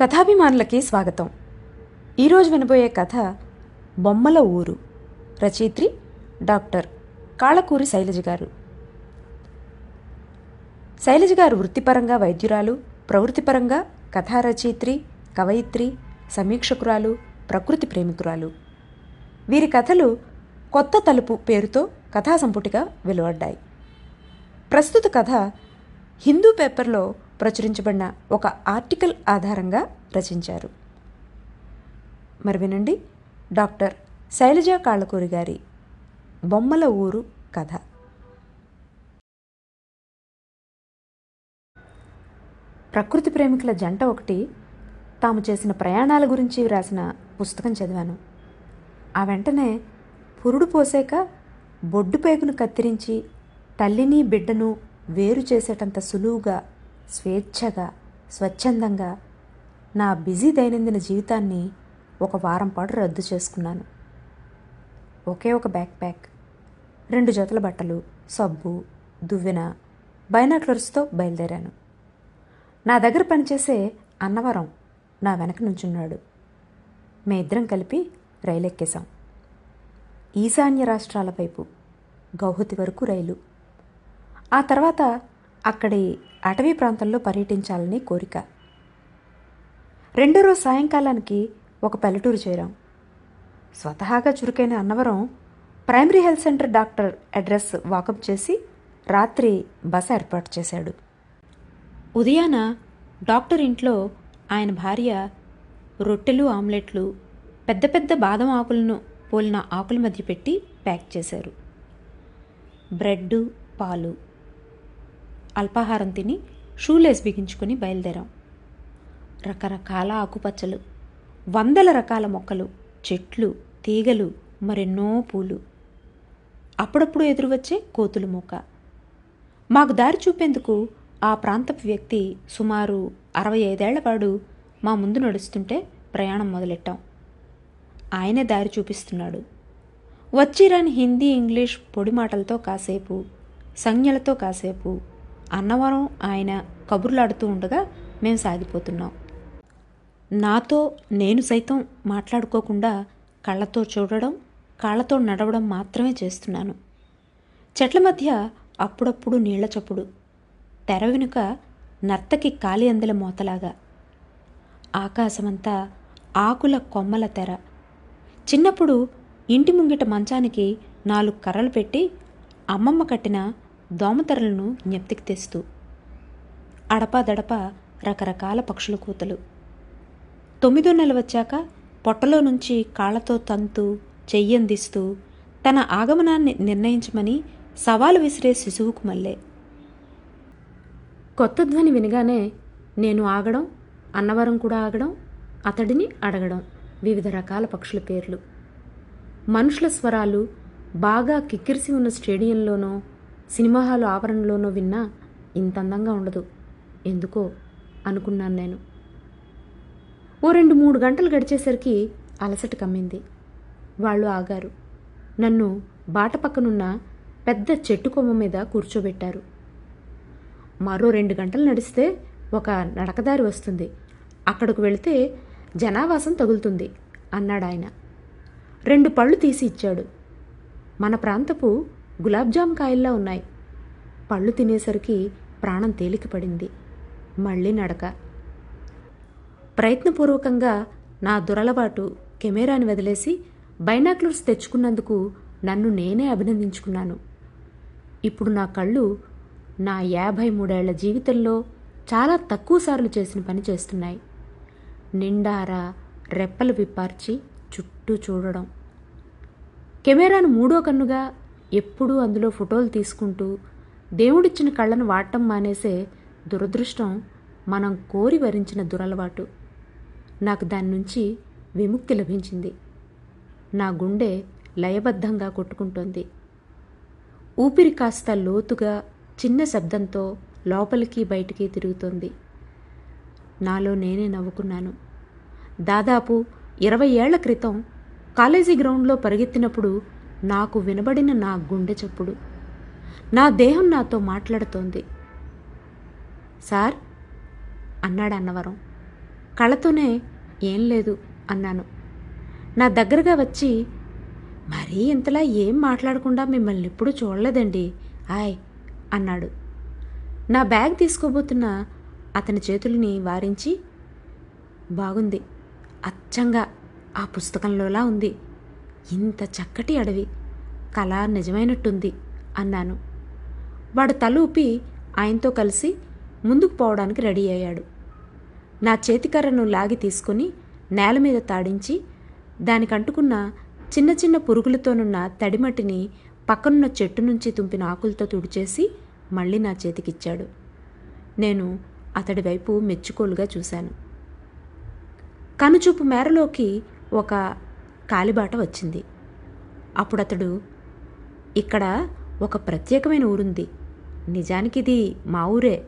కథాభిమానులకి స్వాగతం. ఈరోజు వినబోయే కథ బొమ్మల ఊరు. రచయిత్రి డాక్టర్ కాళకూరి శైలజ గారు. శైలజ గారు వృత్తిపరంగా వైద్యురాలు ప్రవృత్తిపరంగా కథా రచయిత్రి కవయిత్రి సమీక్షకురాలు ప్రకృతి ప్రేమికురాలు. వీరి కథలు కొత్త తలుపు పేరుతో కథా సంపుటిగా వెలువడ్డాయి. ప్రస్తుత కథ హిందూ పేపర్లో ప్రచురించబడిన ఒక ఆర్టికల్ ఆధారంగా రచించారు. మరి వినండి. డాక్టర్ శైలజా కాళ్ళకూరి గారి బొమ్మల ఊరు కథ. ప్రకృతి ప్రేమికుల జంట ఒకటి తాము చేసిన ప్రయాణాల గురించి వ్రాసిన పుస్తకం చదివాను. ఆ వెంటనే పురుడు పోసాక బొడ్డు పేగును కత్తిరించి తల్లిని బిడ్డను వేరు చేసేటంత సులువుగా స్వేచ్ఛగా స్వచ్ఛందంగా నా బిజీ దైనందిన జీవితాన్ని ఒక వారం పాటు రద్దు చేసుకున్నాను. ఒకే ఒక బ్యాక్ ప్యాక్ రెండు జతల బట్టలు సబ్బు దువ్వెన బైనాక్లర్స్తో బయలుదేరాను. నా దగ్గర పనిచేసే అన్నవరం నా వెనక నుంచున్నాడు. మే ఇద్దరం కలిపి రైలెక్కేశాం. ఈశాన్య రాష్ట్రాల వైపు గౌహతి వరకు రైలు. ఆ తర్వాత అక్కడి అటవీ ప్రాంతంలో పర్యటించాలని కోరిక. రెండో రోజు సాయంకాలానికి ఒక పల్లెటూరు చేరాం. స్వతహాగా చురుకైన Annavaram primary health centre doctor address వాకప్ చేసి రాత్రి బస ఏర్పాటు చేశాడు. ఉదయాన డాక్టర్ ఇంట్లో ఆయన భార్య రొట్టెలు ఆమ్లెట్లు పెద్ద పెద్ద బాదం ఆకులను పోలిన ఆకుల మధ్య పెట్టి ప్యాక్ చేశారు. బ్రెడ్ పాలు అల్పాహారం తిని షూలేస్ బిగించుకొని బయలుదేరాం. రకరకాల ఆకుపచ్చలు వందల రకాల మొక్కలు చెట్లు తీగలు మరెన్నో పూలు. అప్పుడప్పుడు ఎదురువచ్చే కోతుల మూక. మాకు దారి చూపేందుకు ఆ ప్రాంతపు వ్యక్తి సుమారు అరవై ఐదేళ్ళపాడు మా ముందు నడుస్తుంటే ప్రయాణం మొదలెట్టాం. ఆయనే దారి చూపిస్తున్నాడు. వచ్చిరాని హిందీ ఇంగ్లీష్ పొడి మాటలతో కాసేపు సంజ్ఞలతో కాసేపు అన్నవరం ఆయన కబుర్లాడుతూ ఉండగా మేము సాగిపోతున్నాం. నాతో నేను సైతం మాట్లాడుకోకుండా కళ్ళతో చూడడం కాళ్ళతో నడవడం మాత్రమే చేస్తున్నాను. చెట్ల మధ్య అప్పుడప్పుడు నీళ్ళ చప్పుడు. తెర వెనుక నర్తకి కాలి అందల మోతలాగా. ఆకాశమంతా ఆకుల కొమ్మల తెర. చిన్నప్పుడు ఇంటి ముంగిట మంచానికి నాలుగు కర్రలు పెట్టి అమ్మమ్మ కట్టిన దోమతెరలను జ్ఞప్తికి తెస్తూ అడపాదడప రకరకాల పక్షుల కూతలు. తొమ్మిదో నెల వచ్చాక పొట్టలో నుంచి కాళ్ళతో తంతు చెయ్యందిస్తూ తన ఆగమనాన్ని నిర్ణయించమని సవాలు విసిరే శిశువుకు మల్లె కొత్త ధ్వని వినగానే నేను ఆగడం అన్నవరం కూడా ఆగడం అతడిని అడగడం వివిధ రకాల పక్షుల పేర్లు. మనుషుల స్వరాలు బాగా కిక్కిరిసి ఉన్న స్టేడియంలోనో సినిమా హాల్ ఆవరణలోనో విన్నా ఇంత అందంగా ఉండదు. ఎందుకో అనుకున్నాను నేను. ఓ రెండు మూడు గంటలు గడిచేసరికి అలసట కమ్మింది. వాళ్ళు ఆగారు. నన్ను బాట పక్కనున్న పెద్ద చెట్టు కొమ్మ మీద కూర్చోబెట్టారు. మరో రెండు గంటలు నడిస్తే ఒక నడకదారి వస్తుంది. అక్కడకు వెళితే జనావాసం తగులుతుంది అన్నాడు ఆయన రెండు పళ్ళు తీసి ఇచ్చాడు. మన ప్రాంతపు గులాబ్జామ్ కాయల్లా ఉన్నాయి. పళ్ళు తినేసరికి ప్రాణం తేలిక పడింది మళ్ళీ నడక. ప్రయత్నపూర్వకంగా నా దురలవాటు కెమెరాని వదిలేసి బైనాక్లర్స్ తెచ్చుకున్నందుకు నన్ను నేనే అభినందించుకున్నాను. ఇప్పుడు నా కళ్ళు నా యాభై మూడేళ్ళ జీవితంలో చాలా తక్కువ సార్లు చేసిన పని చేస్తున్నాయి. నిండారా రెప్పలు విప్పార్చి చుట్టూ చూడడం. కెమెరాను మూడో కన్నుగా ఎప్పుడూ అందులో ఫోటోలు తీసుకుంటూ దేవుడిచ్చిన కళ్ళను వాడటం మానేసే దురదృష్టం మనం కోరి వరించిన దురలవాటు. నాకు దాని నుంచి విముక్తి లభించింది. నా గుండె లయబద్ధంగా కొట్టుకుంటోంది. ఊపిరి కాస్త లోతుగా చిన్న శబ్దంతో లోపలికి బయటికి తిరుగుతోంది. నాలో నేనే నవ్వుకున్నాను. దాదాపు ఇరవై ఏళ్ళ క్రితం కాలేజీ గ్రౌండ్లో పరిగెత్తినప్పుడు నాకు వినబడిన నా గుండె చప్పుడు. నా దేహం నాతో మాట్లాడుతోంది. సార్ అన్నాడు అన్నవరం. కళ్ళతోనే ఏం లేదు అన్నాను. నా దగ్గరగా వచ్చి మరీ ఇంతలా ఏం మాట్లాడకుండా మిమ్మల్ని ఎప్పుడూ చూడలేదండి. ఆయ్ అన్నాడు. నా బ్యాగ్ తీసుకోబోతున్న అతని చేతుల్ని వారించి బాగుంది. అచ్చంగా ఆ పుస్తకంలోలా ఉంది. ఇంత చక్కటి అడవి. కళ నిజమైనట్టుంది అన్నాను. వాడు తల ఊపి ఆయనతో కలిసి ముందుకు పోవడానికి రెడీ అయ్యాడు. నా చేతికర్రను లాగి తీసుకుని నేల మీద తాడించి దానికంటుకున్న చిన్న చిన్న పురుగులతోనున్న తడిమట్టిని పక్కనున్న చెట్టు నుంచి తుంపిన ఆకులతో తుడిచేసి మళ్ళీ నా చేతికిచ్చాడు. నేను అతడి వైపు మెచ్చుకోలుగా చూశాను. కనుచూపు మేరలోకి ఒక కాలిబాట వచ్చింది. అప్పుడతడు ఇక్కడ ఒక ప్రత్యేకమైన ఊరుంది. నిజానికి ఇది మా ఊరే.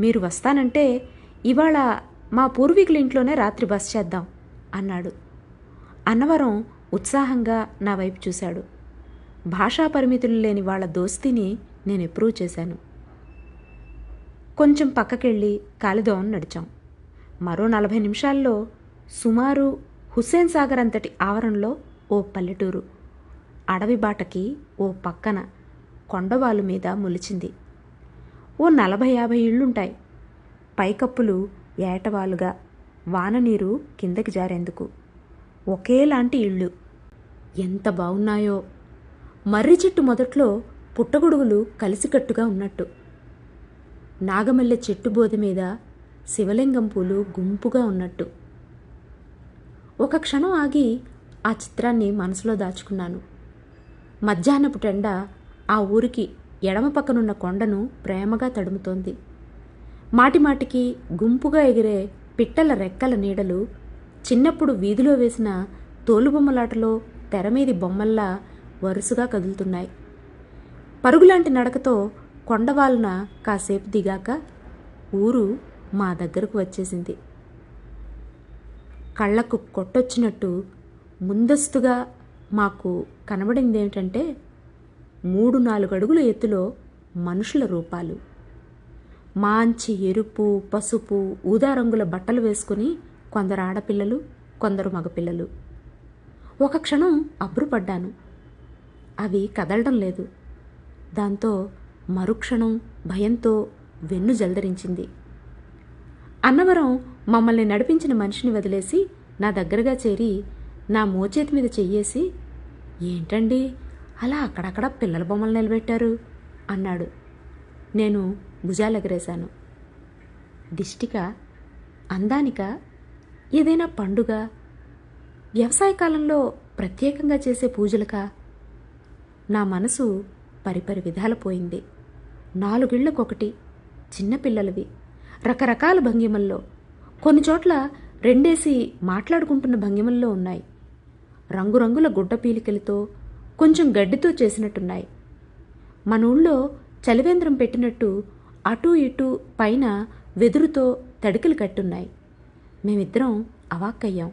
మీరు వస్తానంటే ఇవాళ మా పూర్వీకుల ఇంట్లోనే రాత్రి బస్ చేద్దాం అన్నాడు. అన్నవరం ఉత్సాహంగా నా వైపు చూశాడు. భాషా పరిమితులు లేని వాళ్ళ దోస్తీని నేను ఎప్రూవ్ చేశాను. కొంచెం పక్కకెళ్ళి కాలిదోవను నడిచాం. మరో నలభై నిమిషాల్లో సుమారు హుస్సేన్ సాగర్ అంతటి ఆవరణలో ఓ పల్లెటూరు. అడవి బాటకి ఓ పక్కన కొండవాలు మీద మొలిచింది. ఓ నలభై యాభై ఇళ్ళుంటాయి. పైకప్పులు ఏటవాలుగా వాన నీరు కిందకి జారేందుకు. ఒకేలాంటి ఇళ్ళు. ఎంత బాగున్నాయో మర్రి చెట్టు మొదట్లో పుట్టగొడుగులు కలిసికట్టుగా ఉన్నట్టు. నాగమల్లె చెట్టు బోధ మీద శివలింగం పూలు గుంపుగా ఉన్నట్టు. ఒక క్షణం ఆగి ఆ చిత్రాన్ని మనసులో దాచుకున్నాను. మధ్యాహ్నపు టెండ ఆ ఊరికి ఎడమ పక్కనున్న కొండను ప్రేమగా తడుముతోంది. మాటిమాటికి గుంపుగా ఎగిరే పిట్టల రెక్కల నీడలు చిన్నప్పుడు వీధిలో వేసిన తోలుబొమ్మలాటలో తెరమీది బొమ్మల్లా వరుసగా కదులుతున్నాయి. పరుగులాంటి నడకతో కొండవాలన కాసేపు దిగాక ఊరు మా దగ్గరకు వచ్చేసింది. కళ్ళకు కొట్టొచ్చినట్టు ముందస్తుగా మాకు కనబడింది ఏమిటంటే మూడు నాలుగు అడుగుల ఎత్తులో మనుషుల రూపాలు. మాంచి ఎరుపు పసుపు ఊదా రంగుల బట్టలు వేసుకుని కొందరు ఆడపిల్లలు కొందరు మగపిల్లలు. ఒక క్షణం అబ్బురుపడ్డాను. అవి కదలడం లేదు. దాంతో మరుక్షణం భయంతో వెన్ను జలదరించింది. అన్నవరం మమ్మల్ని నడిపించిన మనిషిని వదిలేసి నా దగ్గరగా చేరి నా మోచేతి మీద చెయ్యేసి ఏంటండి? అలా అక్కడక్కడ పిల్లల బొమ్మలు నిలబెట్టారు? అన్నాడు. నేను భుజాలెగరేశాను. దిష్టిక అందానిక ఏదైనా పండుగ? వ్యవసాయ కాలంలో ప్రత్యేకంగా చేసే పూజలకా? నా మనసు పరిపరి విధాల పోయింది. నాలుగిళ్ళకొకటి చిన్నపిల్లలవి రకరకాల భంగిమల్లో కొన్ని చోట్ల రెండేసి మాట్లాడుకుంటున్న భంగిమల్లో ఉన్నాయి. రంగురంగుల గుడ్డ పీలికలతో కొంచెం గడ్డితో చేసినట్టున్నాయి. మన ఊళ్ళో చలివేంద్రం పెట్టినట్టు అటూ ఇటూ పైన వెదురుతో తడికలు కట్టున్నాయి. మేమిద్దరం అవాక్కయ్యాం.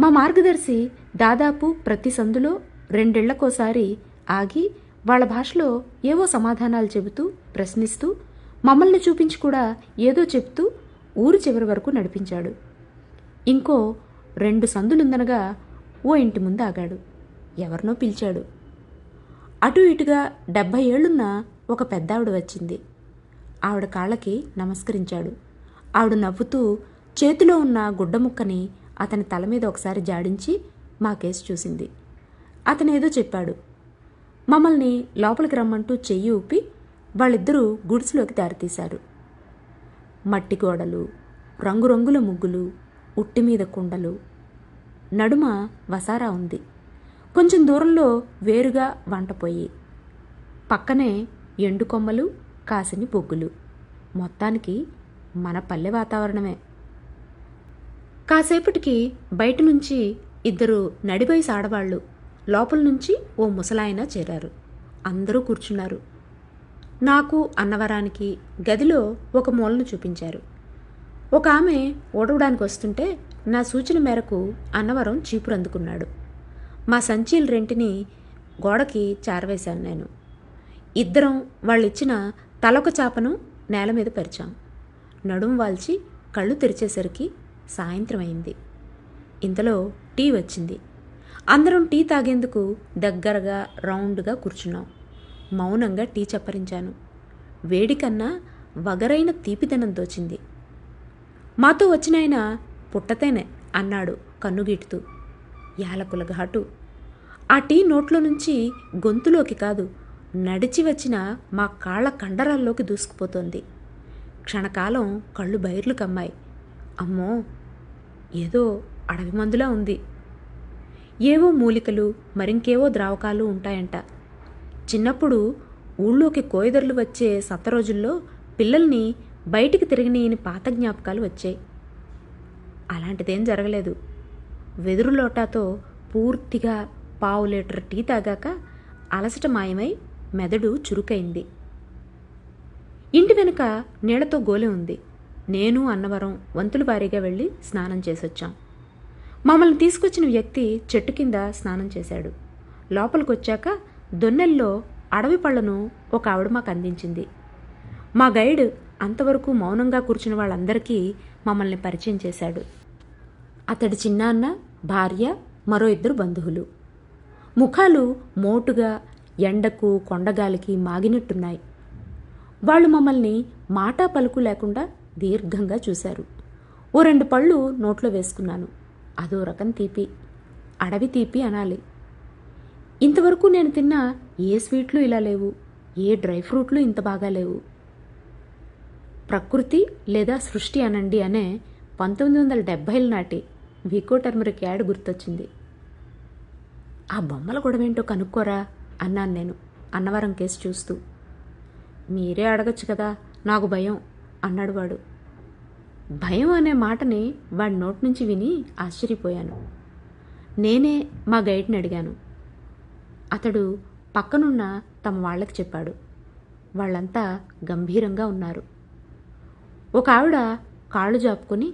మా మార్గదర్శి దాదాపు ప్రతి సందులో రెండేళ్ళకోసారి ఆగి వాళ్ళ భాషలో ఏవో సమాధానాలు చెబుతూ ప్రశ్నిస్తూ మమ్మల్ని చూపించి కూడా ఏదో చెప్తూ ఊరు చివరి వరకు నడిపించాడు. ఇంకో రెండు సందులుందనగా ఓ ఇంటి ముందు ఆగాడు. ఎవరినో పిలిచాడు. అటు ఇటుగా డెబ్భై ఏళ్ళున్న ఒక పెద్దావిడ వచ్చింది. ఆవిడ కాళ్ళకి నమస్కరించాడు. ఆవిడ నవ్వుతూ చేతిలో ఉన్న గుడ్డ ముక్కని అతని తల మీద ఒకసారి జాడించి మా కేసు చూసింది. అతనేదో చెప్పాడు. మమ్మల్ని లోపలికి రమ్మంటూ చెయ్యి ఊపి వాళ్ళిద్దరూ గుడిసెలోకి దారితీశారు. మట్టి గోడలు రంగురంగుల ముగ్గులు ఉట్టి మీద కుండలు. నడుమ వసారా ఉంది. కొంచెం దూరంలో వేరుగా వంట పొయ్యి. పక్కనే ఎండు కొమ్మలు కాసిని బొగ్గులు. మొత్తానికి మన పల్లె వాతావరణమే. కాసేపటికి బయట నుంచి ఇద్దరు నడివయసు ఆడవాళ్ళు లోపల నుంచి ఓ ముసలాయన చేరారు. అందరూ కూర్చున్నారు. నాకు అన్నవరానికి గదిలో ఒక మూలను చూపించారు. ఒక ఆమె ఓడవడానికి వస్తుంటే నా సూచన మేరకు అన్నవరం చీపురు అందుకున్నాడు. మా సంచీలు రెంటిని గోడకి చారవేశాను నేను. ఇద్దరం వాళ్ళు ఇచ్చిన తలొక చాపను నేల మీద పరిచాం. నడుం వాల్చి కళ్ళు తెరిచేసరికి సాయంత్రం అయింది ఇంతలో టీ వచ్చింది. అందరం టీ తాగేందుకు దగ్గరగా రౌండ్గా కూర్చున్నాం. మౌనంగా టీ చప్పరించాను. వేడికన్నా వగరైన తీపిదనం తోచింది మాతో వచ్చినాయన పుట్టతేనే అన్నాడు కన్నుగీటుతూ. యాలకుల ఘాటు ఆ టీ నోట్లో నుంచి గొంతులోకి కాదు నడిచి వచ్చిన మా కాళ్ళ కండరాల్లోకి దూసుకుపోతోంది. క్షణకాలం కళ్ళు బైర్లు కమ్మాయి. అమ్మో ఏదో అడవి మందులా ఉంది. ఏవో మూలికలు మరింకేవో ద్రావకాలు ఉంటాయంట. చిన్నప్పుడు ఊళ్ళోకి కోయదర్లు వచ్చే సత్త రోజుల్లో పిల్లల్ని బయటికి తిరిగినీయని పాత జ్ఞాపకాలు వచ్చాయి. అలాంటిదేం జరగలేదు. వెదురు లోటాతో పూర్తిగా పావు లీటర్ టీ తాగాక అలసట మాయమై మెదడు చురుకైంది. ఇంటి వెనుక నీళ్ళతో గోలె ఉంది. నేను అన్నవరం వంతుల వారీగా వెళ్ళి స్నానం చేసొచ్చాం. మమ్మల్ని తీసుకొచ్చిన వ్యక్తి చెట్టు కింద స్నానం చేశాడు. లోపలికొచ్చాక దొన్నెల్లో అడవి పళ్ళను ఒక ఆవిడ మాకు అందించింది. మా గైడ్ అంతవరకు మౌనంగా కూర్చున్న వాళ్ళందరికీ మమ్మల్ని పరిచయం చేశాడు. అతడి చిన్నాన్న భార్య మరో ఇద్దరు బంధువులు. ముఖాలు మోటుగా ఎండకు కొండగాలికి మాగినట్టున్నాయి. వాళ్ళు మమ్మల్ని మాటా పలుకు లేకుండా దీర్ఘంగా చూశారు. ఓ రెండు పళ్ళు నోట్లో వేసుకున్నాను. అదో రకం తీపి. అడవి తీపి అనాలి. ఇంతవరకు నేను తిన్న ఏ స్వీట్లు ఇలా లేవు? ఏ డ్రై ఫ్రూట్లు ఇంత బాగా లేవు? ప్రకృతి లేదా సృష్టి అనండి అనే పంతొమ్మిది వందల డెబ్భైల నాటి వికో టర్మరిక్ యాడ్ గుర్తొచ్చింది. ఆ బొమ్మల గొడవేంటో కనుక్కోరా అన్నాను నేను అన్నవరం కేసు చూస్తూ. మీరే అడగచ్చు కదా నాకు భయం అన్నాడు వాడు. భయం అనే మాటని వాడి నోటి నుంచి విని ఆశ్చర్యపోయాను. నేనే మా గైడ్ని అడిగాను. అతడు పక్కనున్న తమ వాళ్ళకి చెప్పాడు. వాళ్ళంతా గంభీరంగా ఉన్నారు. ఒక ఆవిడ కాళ్ళు జాపుకొని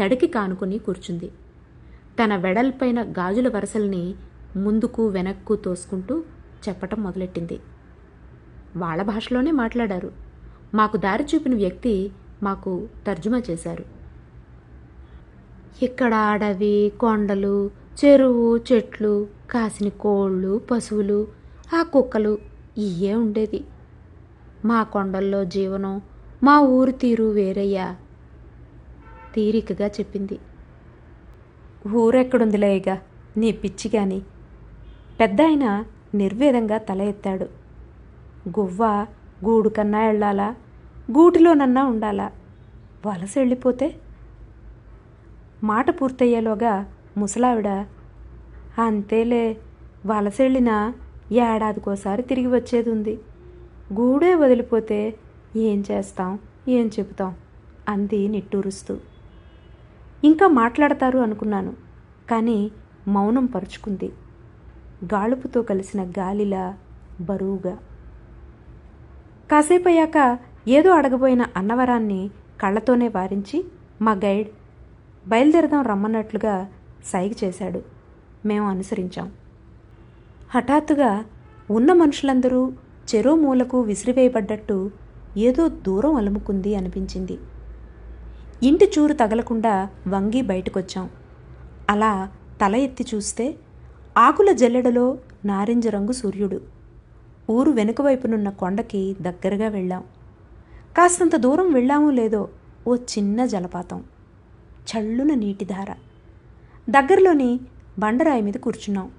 తడికి కానుకొని కూర్చుంది. తన వెడల్పైన గాజుల వరసల్ని ముందుకు వెనక్కు తోసుకుంటూ చెప్పటం మొదలెట్టింది. వాళ్ళ భాషలోనే మాట్లాడారు. మాకు దారి చూపిన వ్యక్తి మాకు తర్జుమా చేశారు. ఇక్కడ అడవి కొండలు చెరువు చెట్లు కాసిన కోళ్ళు పశువులు ఆ కుక్కలు ఇయే ఉండేది. మా కొండల్లో జీవనం మా ఊరు తీరు వేరయ్యా తీరికగా చెప్పింది. ఊరెక్కడుందిలేగా నీ పిచ్చి గాని పెద్ద ఆయన నిర్వేదంగా తల ఎత్తాడు. గువ్వ గూడు కన్నా వెళ్ళాలా గూటిలోనన్నా ఉండాలా వలస వెళ్ళిపోతే మాట పూర్తయ్యేలోగా ముసలావిడ. అంతేలే వలస వెళ్ళినా ఏడాదికోసారి తిరిగి వచ్చేది ఉంది గూడే వదిలిపోతే ఏం చేస్తాం ఏం చెబుతాం అంది నిట్టూరుస్తూ. ఇంకా మాట్లాడతారు అనుకున్నాను కానీ మౌనం పరుచుకుంది. గాలుపుతో కలిసిన గాలిలా బరువుగా. కాసేపయ్యాక ఏదో అడగబోయిన అన్నవరాన్ని కళ్ళతోనే వారించి మా గైడ్ బయలుదేరదాం రమ్మన్నట్లుగా సైగ చేశాడు. మేము అనుసరించాం. హఠాత్తుగా ఉన్న మనుషులందరూ చెరో మూలకు విసిరివేయబడ్డట్టు ఏదో దూరం అలుముకుంది అనిపించింది. ఇంటి చూరు తగలకుండా వంగి బయటకొచ్చాం. అలా తల ఎత్తి చూస్తే ఆకుల జల్లెడలో నారింజ రంగు సూర్యుడు. ఊరు వెనుక వైపునున్న కొండకి దగ్గరగా వెళ్ళాం. కాస్తంత దూరం వెళ్ళామో లేదో ఓ చిన్న జలపాతం. చల్లున నీటిధార. దగ్గరలోని బండరాయి మీద కూర్చున్నాం.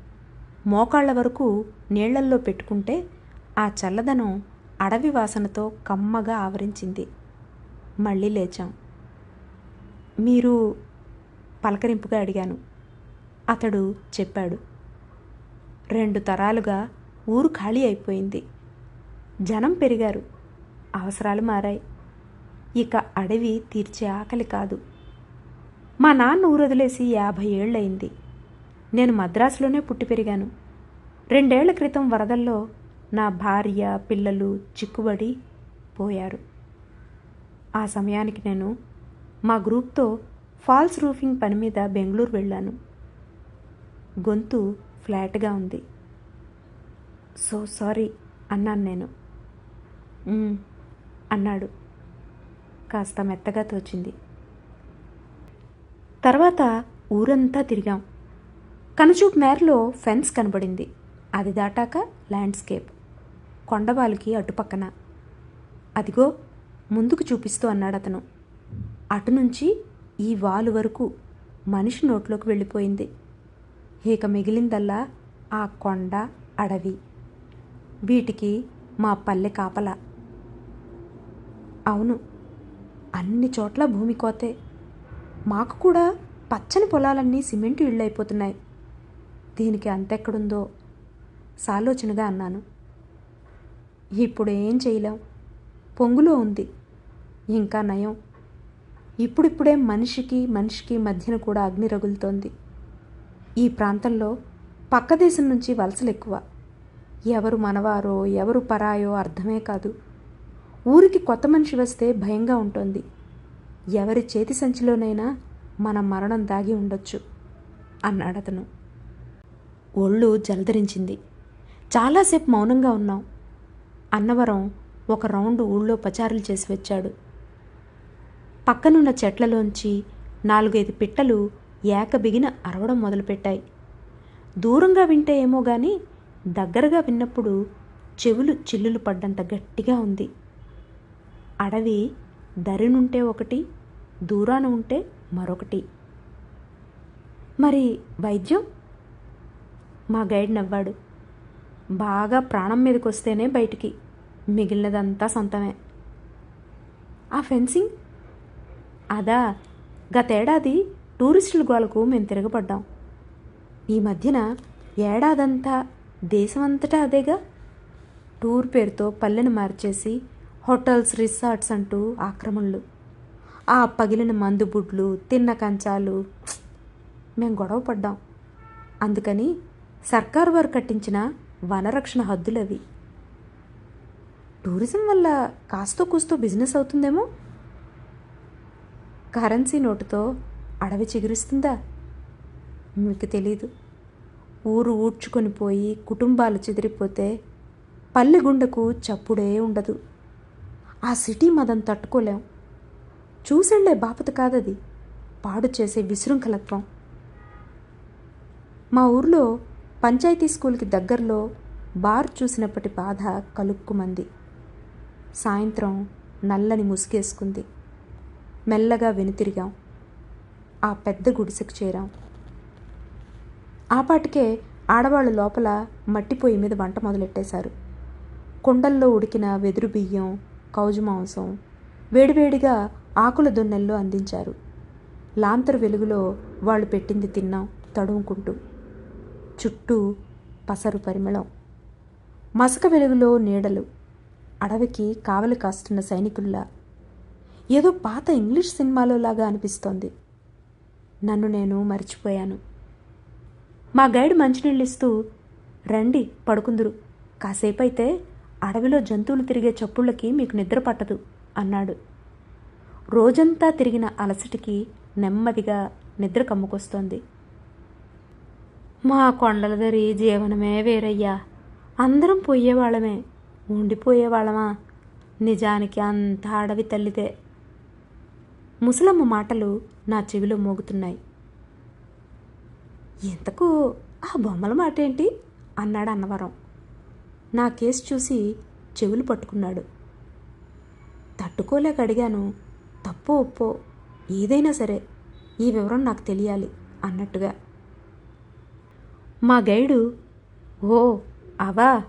మోకాళ్ళ వరకు నీళ్ళల్లో పెట్టుకుంటే ఆ చల్లదనం అడవి వాసనతో కమ్మగా ఆవరించింది. మళ్ళీ లేచాం. మీరు పలకరింపుగా అడిగాను. అతడు చెప్పాడు. రెండు తరాలుగా ఊరు ఖాళీ అయిపోయింది. జనం పెరిగారు. అవసరాలు మారాయి. ఇక అడవి తీర్చే ఆకలి కాదు. మా నాన్న ఊరొదిలేసి యాభై ఏళ్ళయింది. నేను మద్రాసులోనే పుట్టి పెరిగాను. రెండేళ్ళ క్రితం వరదల్లో నా భార్య పిల్లలు చిక్కుబడి పోయారు. ఆ సమయానికి నేను మా గ్రూప్తో ఫాల్స్ రూఫింగ్ పని మీద బెంగళూరు వెళ్ళాను. గొంతు ఫ్లాట్గా ఉంది. సో సారీ అన్నాను నేను. అన్నాడు. కాస్త మెత్తగా తోచింది. తర్వాత ఊరంతా తిరిగాం. కనుచూపు మేరలో ఫెన్స్ కనబడింది. అది దాటాక ల్యాండ్స్కేప్. కొండవాలికి అటుపక్కన. అదిగో ముందుకు చూపిస్తూ అన్నాడు అతను. అటు నుంచి ఈ వాలు వరకు మనిషి నోట్లోకి వెళ్ళిపోయింది. ఇక మిగిలిందల్లా ఆ కొండ అడవి. వీటికి మా పల్లె కాపల. అవును అన్ని చోట్ల భూమి కోతే. మాకు కూడా పచ్చని పొలాలన్నీ సిమెంట్ ఇళ్ళు అయిపోతున్నాయి దీనికి అంతెక్కడుందో? సాలోచనగా అన్నాను. ఇప్పుడు ఏం చేయలేం. పొంగులో ఉంది. ఇంకా నయం. ఇప్పుడిప్పుడే మనిషికి మనిషికి మధ్యన కూడా అగ్ని రగులుతోంది. ఈ ప్రాంతంలో పక్క దేశం నుంచి వలసలు ఎక్కువ ఎవరు మనవారో ఎవరు పరాయో అర్థమే కాదు. ఊరికి కొత్త మనిషి వస్తే భయంగా ఉంటుంది. ఎవరి చేతి సంచిలోనైనా మన మరణం దాగి ఉండొచ్చు అన్నాడతను ఒళ్ళు జలధరించింది. చాలాసేపు మౌనంగా ఉన్నాం. అన్నవరం ఒక రౌండ్ ఊళ్ళో పచారులు చేసి వచ్చాడు. పక్కనున్న చెట్లలోంచి నాలుగైదు పిట్టలు ఏకబిగిన అరవడం మొదలుపెట్టాయి. దూరంగా వింటే ఏమో గాని దగ్గరగా విన్నప్పుడు చెవులు చిల్లులు పడ్డంత గట్టిగా ఉంది. అడవి దరినుంటే ఒకటి దూరాన ఉంటే మరొకటి. మరి వైద్యం? మా గైడ్ నవ్వాడు. బాగా ప్రాణం మీదకి వస్తేనే బయటికి. మిగిలినదంతా సొంతమే. ఆ ఫెన్సింగ్? అదా గతేడాది టూరిస్టుల గోలకు మేము తిరగబడ్డాం. ఈ మధ్యన ఏడాదంతా దేశమంతటా అదేగా? టూర్ పేరుతో పల్లెను మార్చేసి హోటల్స్ రిసార్ట్స్ అంటూ ఆక్రమణలు. ఆ పగిలిన మందుబుడ్లు తిన్న కంచాలు మేము గొడవ పడ్డాం. అందుకని సర్కారు వారు కట్టించిన వనరక్షణ హద్దులవి. టూరిజం వల్ల కాస్తో కూస్తో బిజినెస్ అవుతుందేమో? కరెన్సీ నోటుతో అడవి చిగురిస్తుందా? మీకు తెలీదు. ఊరు ఊడ్చుకొని పోయి కుటుంబాలు చెదిరిపోతే పల్లె గుండెకు చప్పుడే ఉండదు. ఆ సిటీ మదం తట్టుకోలేం. చూసెళ్ళే బాపత కాదది. పాడు చేసే విశృంఖలత్వం. మా ఊర్లో పంచాయతీ స్కూల్కి దగ్గరలో బార్ చూసినప్పటి బాధ కలుక్కుమంది. సాయంత్రం నల్లని ముసుగేసుకుంది. మెల్లగా వెనుతిరిగాం. ఆ పెద్ద గుడిసెకు చేరాం. ఆపాటికే ఆడవాళ్ళు లోపల మట్టి పొయ్యి మీద వంట మొదలెట్టేశారు. కుండల్లో ఉడికిన వెదురు బియ్యం కౌజు మాంసం. వేడివేడిగా ఆకుల దొన్నెల్లో అందించారు. లాంతరు వెలుగులో వాళ్ళు పెట్టింది తిన్నాం తడుముకుంటూ. చుట్టూ పసరు పరిమళం. మసక వెలుగులో నీడలు. అడవికి కావలి కాస్తున్న సైనికుల్లా. ఏదో పాత ఇంగ్లీష్ సినిమాలో లాగా అనిపిస్తోంది. నన్ను నేను మర్చిపోయాను. మా గైడ్ మంచినీళ్ళు ఇస్తూ రండి పడుకుందురు. కాసేపు అయితే అడవిలో జంతువులు తిరిగే చప్పుళ్ళకి మీకు నిద్ర పట్టదు అన్నాడు. రోజంతా తిరిగిన అలసటికి నెమ్మదిగా నిద్ర కమ్ముకొస్తోంది. మా కొండల దరి జీవనమే వేరయ్యా. అందరం పోయేవాళ్ళమే ఉండిపోయేవాళ్ళమా? నిజానికి అంత అడవి తల్లిదే. ముసలమ్మ మాటలు నా చెవిలో మోగుతున్నాయి. ఇంతకు ఆ బొమ్మల మాట ఏంటి అన్నాడు అన్నవరం. నా కేసు చూసి చెవులు పట్టుకున్నాడు. తట్టుకోలేక అడిగాను తప్పో ఒప్పో ఏదైనా సరే ఈ వివరం నాకు తెలియాలి అన్నట్టుగా. మా గైడు ఓ అవా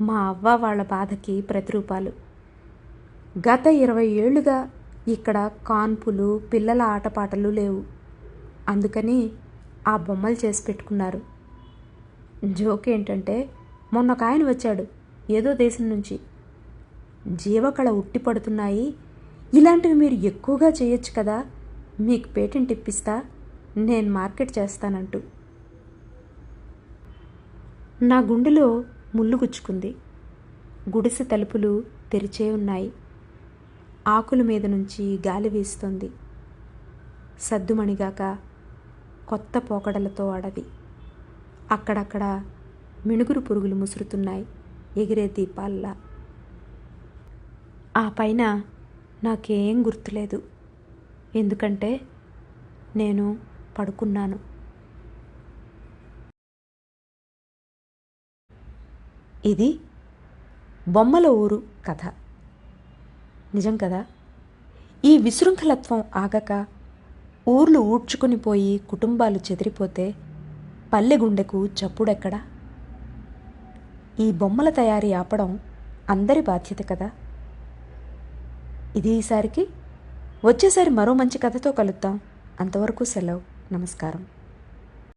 మా అవ్వ వాళ్ళ బాధకి ప్రతిరూపాలు. గత ఇరవై ఏళ్ళుగా ఇక్కడ కాన్పులు పిల్లల ఆటపాటలు లేవు. అందుకని ఆ బొమ్మలు చేసి పెట్టుకున్నారు. జోక్ ఏంటంటే మొన్న ఒక ఆయన వచ్చాడు ఏదో దేశం నుంచి. జీవకళ ఉట్టి పడుతున్నాయి ఇలాంటివి మీరు ఎక్కువగా చేయొచ్చు కదా? మీకు పేటెంట్ ఇప్పిస్తా నేను మార్కెట్ చేస్తానంటూ. నా గుండెలో ముళ్ళు గుచ్చుకుంది. గుడిసె తలుపులు తెరిచే ఉన్నాయి. ఆకుల మీద నుంచి గాలి వీస్తుంది. సద్దుమణిగాక కొత్త పోకడలతో అడవి. అక్కడక్కడ మిణుగురు పురుగులు ముసురుతున్నాయి. ఎగిరే దీపాల్లా. ఆ పైన నాకేం గుర్తులేదు. ఎందుకంటే నేను పడుకున్నాను. ఇది బొమ్మల ఊరు కథ. నిజం కదా? ఈ విశృంఖలత్వం ఆగక ఊర్లు ఊడ్చుకుని పోయి కుటుంబాలు చెదిరిపోతే పల్లె గుండెకు చప్పుడెక్కడా? ఈ బొమ్మల తయారీ ఆపడం అందరి బాధ్యత కదా? ఇది ఈసారికి. వచ్చేసారి మరో మంచి కథతో కలుద్దాం. అంతవరకు సెలవు. నమస్కారం.